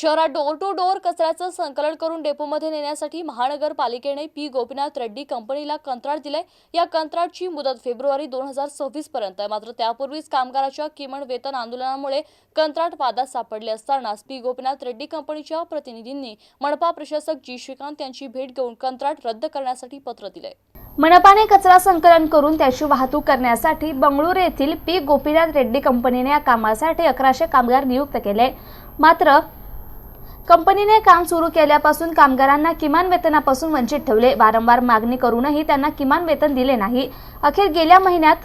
शहरात door to door कचऱ्याचं संकलन करून डेपोमध्ये नेण्यासाठी महानगरपालिकेने पी. गोपीनाथ रेड्डी कंपनीला कंत्राट दिले या कंत्राटची मुदत फेब्रुवारी दोन हजार सव्वीस पर्यंत आहे. मात्र त्यापूर्वीच कामगाराच्या किमान वेतन आंदोलनामुळे कंत्राट वादात सापडले असतानाच पी. गोपीनाथ रेड्डी कंपनीच्या प्रतिनिधींनी मनपा प्रशासक जी. श्रीकांत यांची भेट घेऊन कंत्राट रद्द करण्यासाठी पत्र दिले मनपाने कचरा संकलन करून त्याची वाहतूक करण्यासाठी बंगळुरू येथील पी. गोपीनाथ रेड्डी कंपनीने या कामासाठी अकराशे कामगार नियुक्त केले. मात्र कंपनीने काम सुरू केल्यापासून कामगारांना किमान वेतनापासून वंचित ठेवले. वारंवार मागणी करूनही त्यांना किमान वेतन दिले नाही. अखेर गेल्या महिन्यात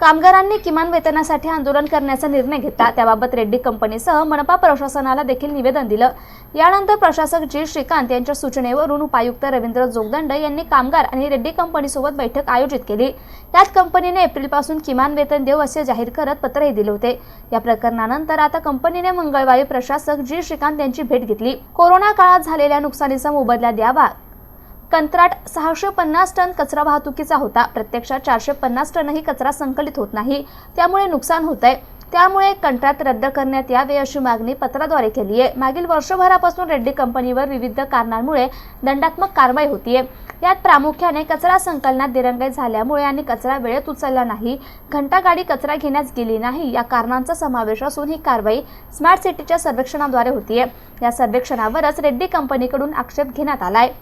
कामगारांनी किमान वेतनासाठी आंदोलन करण्याचा निर्णय घेतला. त्याबाबत रेड्डी कंपनीसह मनपा प्रशासनाला देखील निवेदन दिलं. यानंतर प्रशासक जी. श्रीकांत यांच्या सूचनेवरून उपायुक्त रवींद्र जोगदंड यांनी कामगार आणि रेड्डी कंपनीसोबत बैठक आयोजित केली. यात कंपनीने एप्रिलपासून किमान वेतन देऊ असे जाहीर करत पत्रही दिले होते. या प्रकरणानंतर आता कंपनीने मंगळवारी प्रशासक जी. श्रीकांत यांची भेट घेतली. कोरोना काळात झालेल्या नुकसानीचा मोबदला द्यावा कंत्राट सहाशे पन्नास टन कचरा वाहतुकीचा होता. प्रत्यक्षात चारशे पन्नास टनही कचरा संकलित होत नाही. त्यामुळे नुकसान होत आहे त्यामुळे कंत्राट रद्द करण्यात यावे अशी मागणी पत्राद्वारे केली आहे मागील वर्षभरापासून रेड्डी कंपनीवर विविध कारणांमुळे दंडात्मक कारवाई होतीये. यात प्रामुख्याने कचरा संकलनात दिरंगाई झाल्यामुळे आणि कचरा वेळेत उचलला नाही घंटागाडी कचरा घेण्यास गेली नाही या कारणांचा समावेश असून ही कारवाई स्मार्ट सिटीच्या सर्वेक्षणाद्वारे होतीये. या सर्वेक्षणावरच रेड्डी कंपनीकडून आक्षेप घेण्यात आलाय.